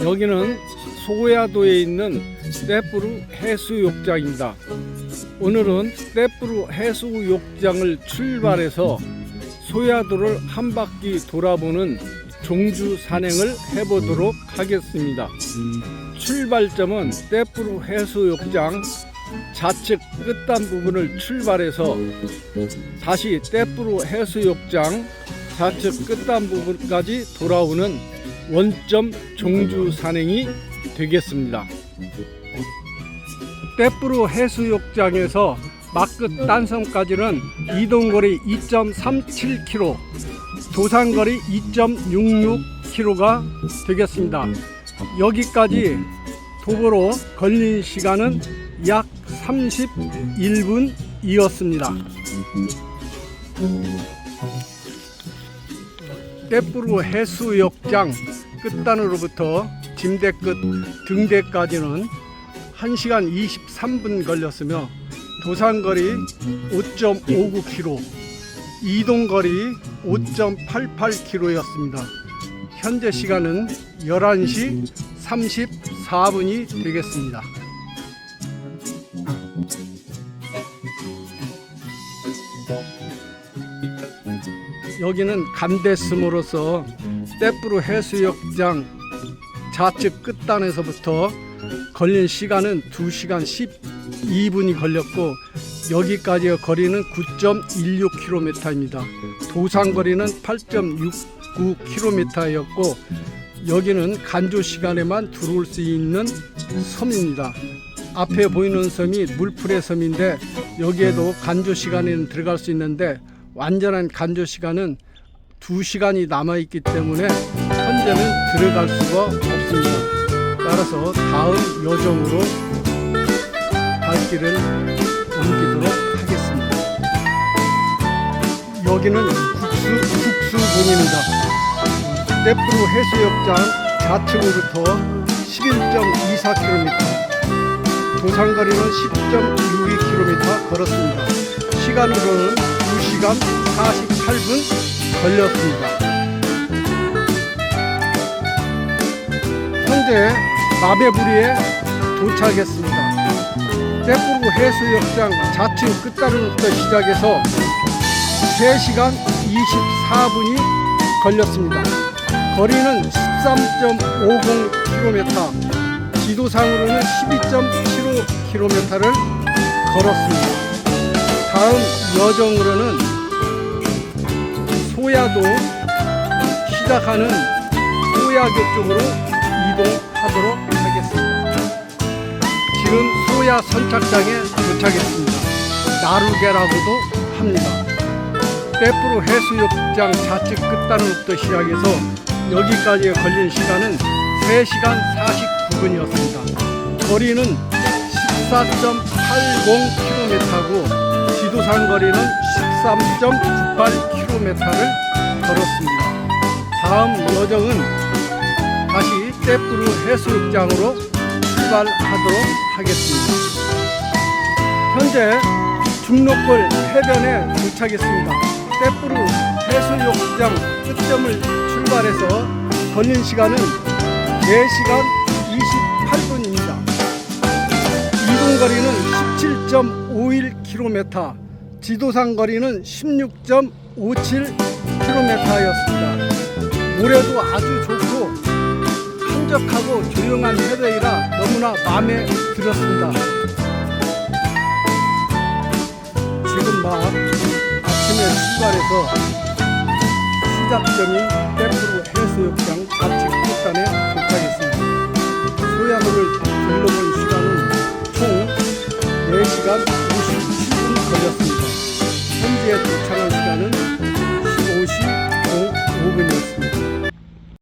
여기는 소야도에 있는 떼뿌루 해수욕장입니다. 오늘은 떼뿌루 해수욕장을 출발해서 소야도를 한 바퀴 돌아보는 종주 산행을 해보도록 하겠습니다. 출발점은 떼뿌루 해수욕장 좌측 끝단 부분을 출발해서 다시 떼뿌루 해수욕장 좌측 끝단 부분까지 돌아오는 원점 종주 산행이 되겠습니다. 떼뿌루 해수욕장에서 막끝 단섬까지는 이동거리 2.37km, 도산거리 2.66km가 되겠습니다. 여기까지 도보로 걸린 시간은 약 31분이었습니다. 떼뿌루 해수욕장 끝단으로부터 짐대 끝 등대까지는 1시간 23분 걸렸으며 도산거리 5.59km, 이동거리 5.88km였습니다. 현재 시간은 11시 34분이 되겠습니다. 여기는 감대섬으로서 떼뿌루 해수욕장 좌측 끝단에서부터 걸린 시간은 2시간 12분이 걸렸고 여기까지의 거리는 9.16km입니다. 도산거리는 8.69km였고 여기는 간조 시간에만 들어올 수 있는 섬입니다. 앞에 보이는 섬이 물풀의 섬인데 여기에도 간조 시간에는 들어갈 수 있는데 완전한 간조 시간은 2시간이 남아 있기 때문에 현재는 들어갈 수가 없습니다. 따라서 다음 여정으로 발길을 옮기도록 하겠습니다. 여기는 국수, 국수군입니다. 떼프루 해수욕장 좌측으로부터 11.24km, 도산거리는 10.62km 걸었습니다. 시간으로는 2시간 48분 걸렸습니다. 현재 마베부리에 도착했습니다. 떼뿌루 해수욕장 좌측 끝단으로부터 시작해서 3시간 24분이 걸렸습니다. 거리는 13.50km, 지도상으로는 12.75km를 걸었습니다. 다음 여정으로는 소야도 시작하는 소야교 쪽으로 이동하도록 하겠습니다. 지금 소야 선착장에 도착했습니다. 나루게라고도 합니다. 떼뿌루 해수욕장 좌측 끝단으로부터 시작해서 여기까지 걸린 시간은 3시간 49분이었습니다. 거리는 14.80km고 지도상 거리는 13.98km를 걸었습니다. 다음 여정은 다시 떼뿌루 해수욕장으로 출발하도록 하겠습니다. 현재 중록골 해변에 도착했습니다. 떼뿌루 해수욕장 끝점을 출발해서 걸린 시간은 4시간 28분입니다. 이동거리는 17.51km, 지도상 거리는 16.57km였습니다. 모래도 아주 좋고 한적하고 조용한 해변이라 너무나 마음에 들었습니다. 지금 막 아침에 출발해서 시작점인 떼프루 해수욕장 좌측 끝단에 도착했습니다. 소야도를 둘러본 시간은 총 4시간 57분 걸렸습니다. 현재 도착한 시간은 15시 05분이었습니다.